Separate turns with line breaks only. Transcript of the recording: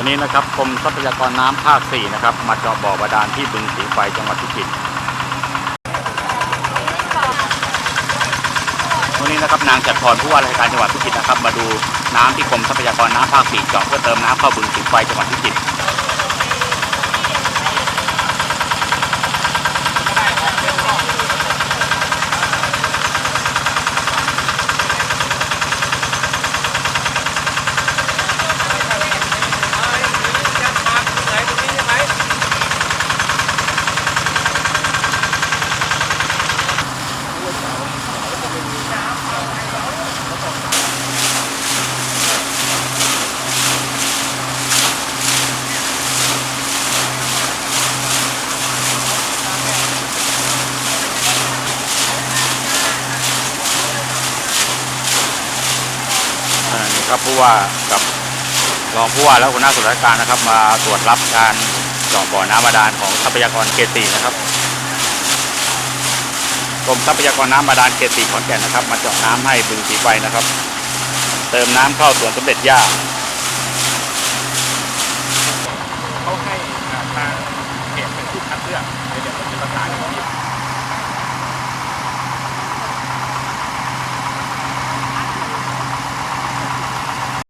วันนี้นะครับกรมทรัพยากรน้ำภาค 4 นะครับ มาเจาะบ่อบาดาลที่บึงสีไฟจังหวัดพิจิตรวันนี้นะครับนางจัดพรผู้ว่าราชการจังหวัดพิจิตรนะครับ มาดูน้ำที่กรมทรัพยากรน้ำภาค 4 เจาะเพื่อเติมน้ำเข้าบึงสีไฟจังหวัดพิจิตร ครับผู้ว่ากับรองผู้ว่าและหัวหน้าส่วนราชการนะครับ มาตรวจรับการเจาะบ่อน้ำบาดาลของทรัพยากรเขตสี่นะครับกรมทรัพยากรน้ำบาดาลเขตสี่ขอนแก่นนะครับ มาเจาะน้ำให้บึงสีไฟนะครับ เติมน้ำเข้าสวนสมเด็จย่า
เขาให้อ่าทาง